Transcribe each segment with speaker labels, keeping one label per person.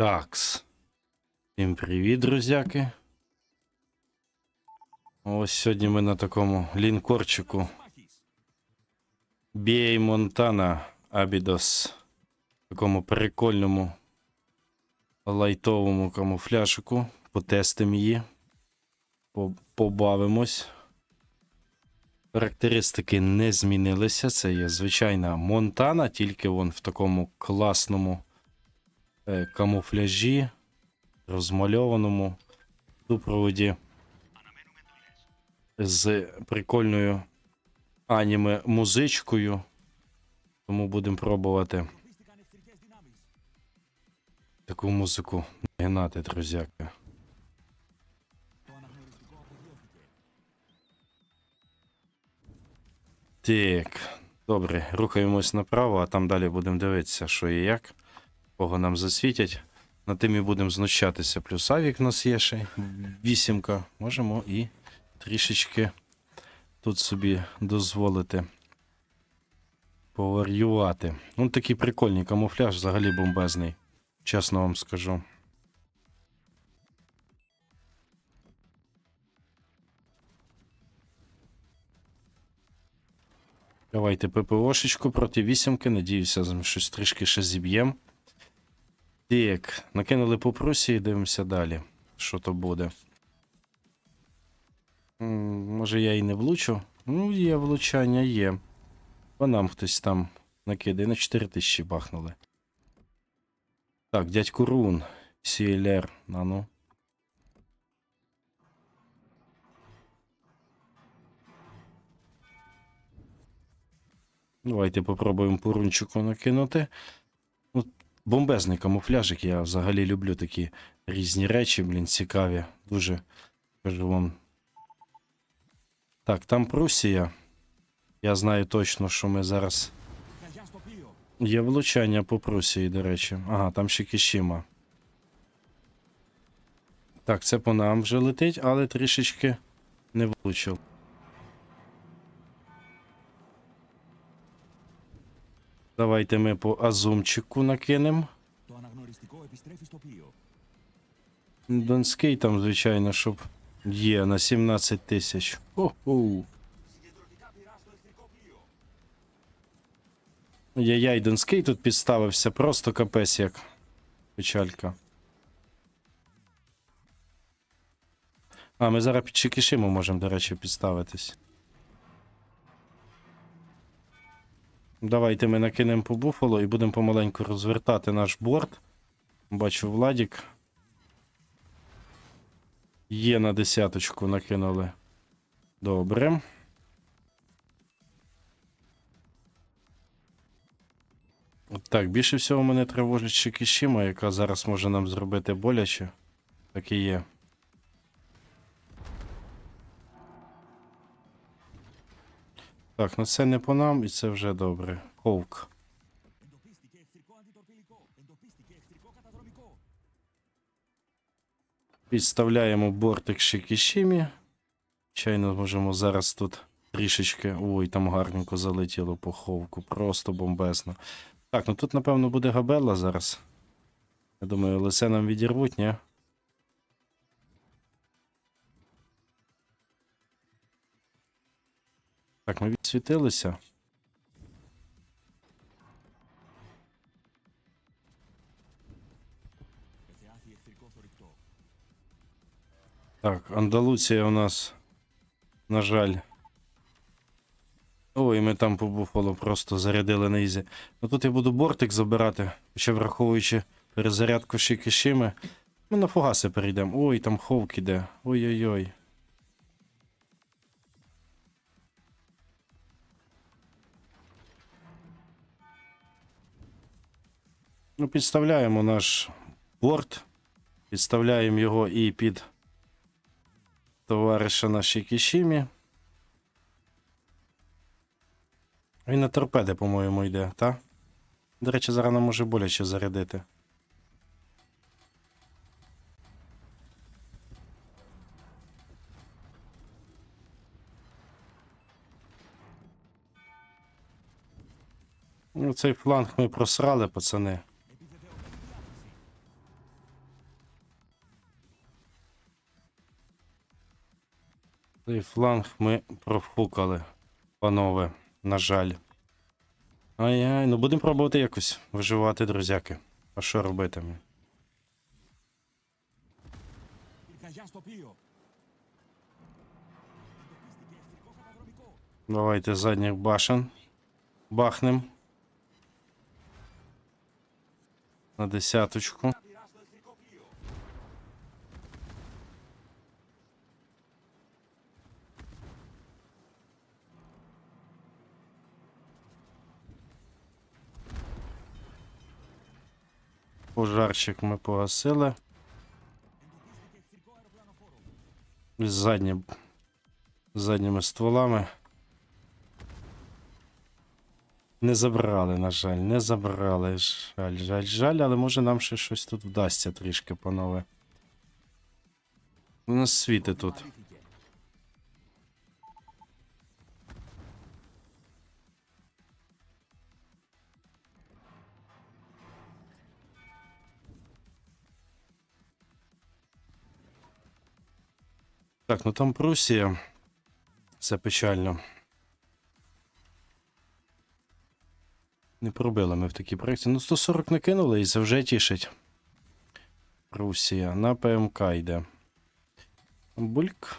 Speaker 1: Такс. Всім привіт, друзяки. Ось сьогодні ми на такому лінкорчику. Бій Монтана Абідос. Такому прикольному лайтовому камуфляжику. Потестимо її. Побавимось. Характеристики не змінилися. Це є звичайна Монтана, тільки вон в такому класному камуфляжі, розмальованому супроводі з прикольною аніме музичкою. Тому будемо пробувати таку музику нагинати, друзяки. Так, добре, рухаємось направо, а там далі будемо дивитися, що і як, кого нам засвітять. На тим і будемо знущатися. Плюс авік у нас є ще вісімка. Можемо і трішечки тут собі дозволити поварювати. Ну, такий прикольний камуфляж, взагалі бомбезний. Чесно вам скажу. Давайте ППОшечку проти вісімки. Надіюся, щось трішки ще зіб'ємо. Так, накинули по Прусії, дивимося далі. Що то буде. Може я і не влучу? Ну, є влучання, є. По нам хтось там накидає. На 4 тисячі бахнули. Так, дядьку Рун. CLR. А ну. Давайте попробуємо по рунчику накинути. Бомбезний камуфляжик. Я взагалі люблю такі різні речі, блін, цікаві. Дуже кажу вам. Так, там Прусія. Я знаю точно, що ми зараз. Є влучання по Прусії, до речі. Ага, там ще Кішіма. Так, це по нам вже летить, але трішечки не влучив. Давайте ми по Азумчику накинемо. Донський там, звичайно, щоб є на 17 тисяч. Я-яй, Донскей Донський тут підставився, просто капець як печалька. А, ми зараз під Чикішиму можемо, до речі, підставитись. Давайте ми накинемо по буфало і будемо помаленьку розвертати наш борт. Бачу, Владік. Є на десяточку накинули. Добре. От Так, більше всього мене тривожить Шикішіма, яка зараз може нам зробити боляче. Так і є. Так, ну це не по нам і це вже добре.
Speaker 2: Ковк.
Speaker 1: Підставляємо бортик Шикішімі. Чайно можемо зараз тут трішечки. Ой, там гарненько залетіло по ховку. Просто бомбезно. Так, ну тут, напевно, буде габелла зараз. Я думаю, лице нам відірвуть, ні? Так, ми відсвітилися. Так, Андалуція у нас, на жаль. Ой, ми там побуфало, просто зарядили на ізі. Ну тут я буду бортик забирати, ще враховуючи перезарядку ще кишими. Ми на фугаси перейдемо. Ой, там ховк іде. Ой-ой-ой. Ну, підставляємо наш борт. Підставляємо його і під товариша на Шикішімі. Він на торпеди, по-моєму, йде, так? До речі, зараз нам може боляче зарядити. Ну, цей фланг ми просрали, пацани. Цей фланг ми профукали, панове, на жаль. Ай-яй, ну будемо пробувати якось виживати, друзяки. А що робити? ми? Давайте задніх башен. Бахнем. На десяточку. пожарчик ми погасили. З задні, задніми стволами. Не забрали, на жаль, не забрали. Жаль, жаль, жаль, але може нам ще щось тут вдасться трішки, панове. У нас світи тут. Так, ну там Прусія. Це печально. Не пробили ми в такі проєкті. Ну, 140 накинули і це вже тішить. Прусія. На ПМК йде. Бульк.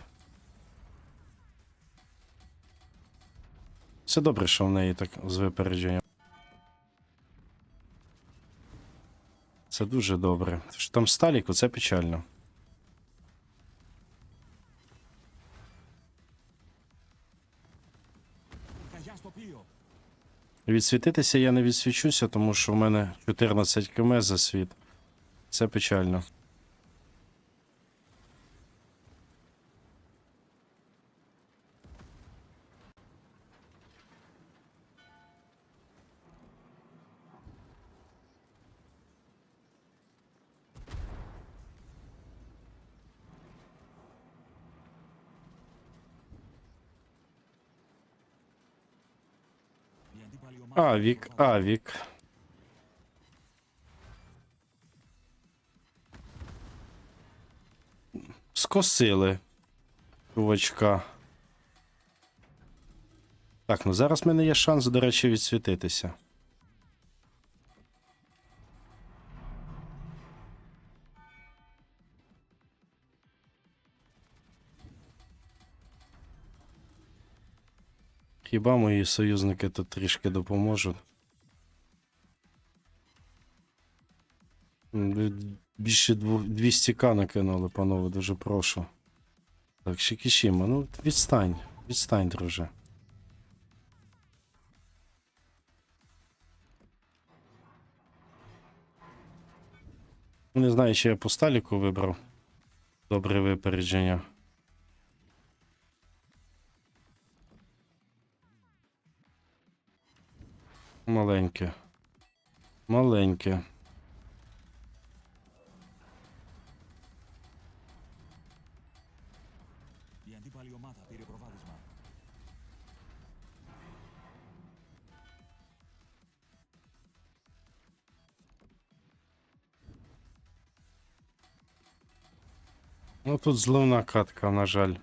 Speaker 1: Все добре, що в неї так з випередженням. Це дуже добре. Що там Сталіку, це печально. Відсвітитися я не відсвічуся, тому що в мене 14 км за світ. Це печально. Авік, авік. Скосили. Чувачка. Так, ну зараз в мене є шанс, до речі, відсвітитися. Хіба мої союзники тут трішки допоможуть? Більше 200к накинули, панове, дуже прошу. Так, Шикішіма, ну відстань, відстань, друже. Не знаю, чи я по сталіку вибрав. Добре випередження. Маленьке. Маленьке. Ну тут зливна катка, на жаль.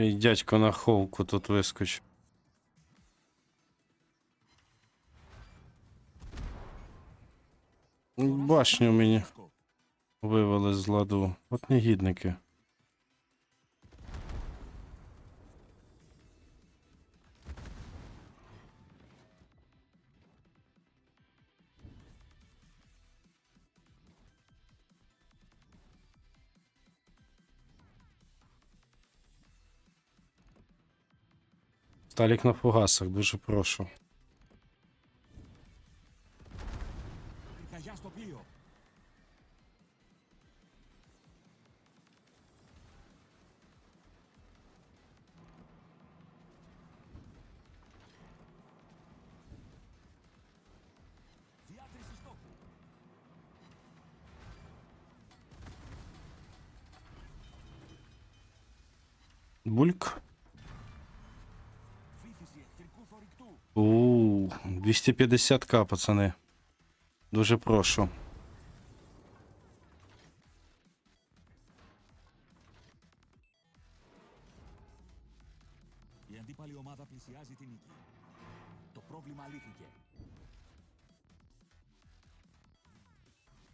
Speaker 1: Ще й дядько на ховку тут вискочив. Башню мені вивели з ладу. От негідники. Сталік на фугасах, дуже прошу. Бульк. У. 250к, пацани. Дуже прошу.
Speaker 2: Η αντίπαλη ομάδα πλησιάζει τη νίκη. Το πρόβλημα λύθηκε.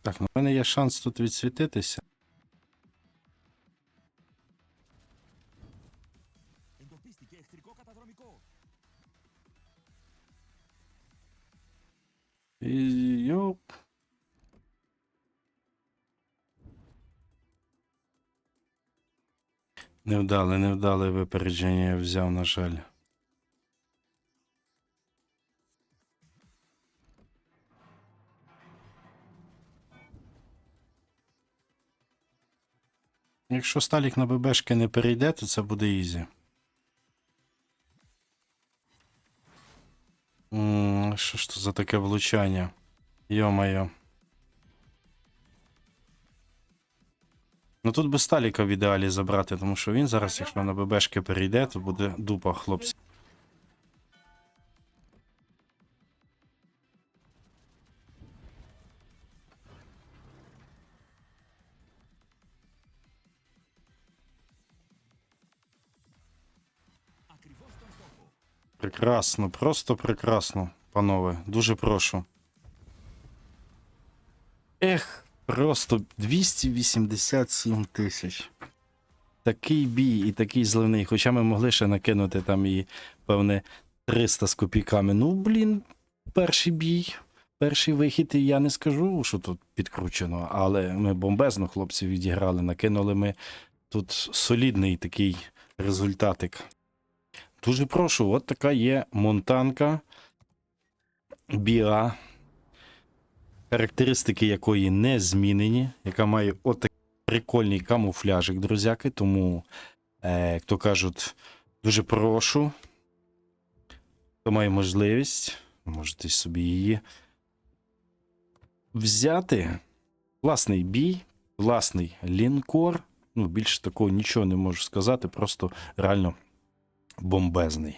Speaker 1: Так, ну в мене є шанс тут відсвітитися. Йоп. Невдале, невдале випередження я взяв, на жаль. Якщо Сталік на ББшки не перейде, то це буде ізі. Що ж то за таке влучання? Йо-моє. Ну тут би Сталіка в ідеалі забрати, тому що він зараз, якщо на ББшки перейде, то буде дупа, хлопці. Прекрасно, просто прекрасно, панове. Дуже прошу. Ех, просто 287 тисяч. Такий бій і такий зливний. Хоча ми могли ще накинути там і, певне, 300 з копійками. Ну, блін, перший бій, перший вихід, і я не скажу, що тут підкручено, але ми бомбезно хлопців відіграли, накинули ми тут солідний такий результатик. Дуже прошу, от така є монтанка біа, характеристики якої не змінені, яка має от такий прикольний камуфляжик, друзяки. Тому, е, як то кажуть, дуже прошу. Хто має можливість, можете собі її взяти. Власний бій, власний лінкор. Ну, більше такого нічого не можу сказати, просто реально бомбезний.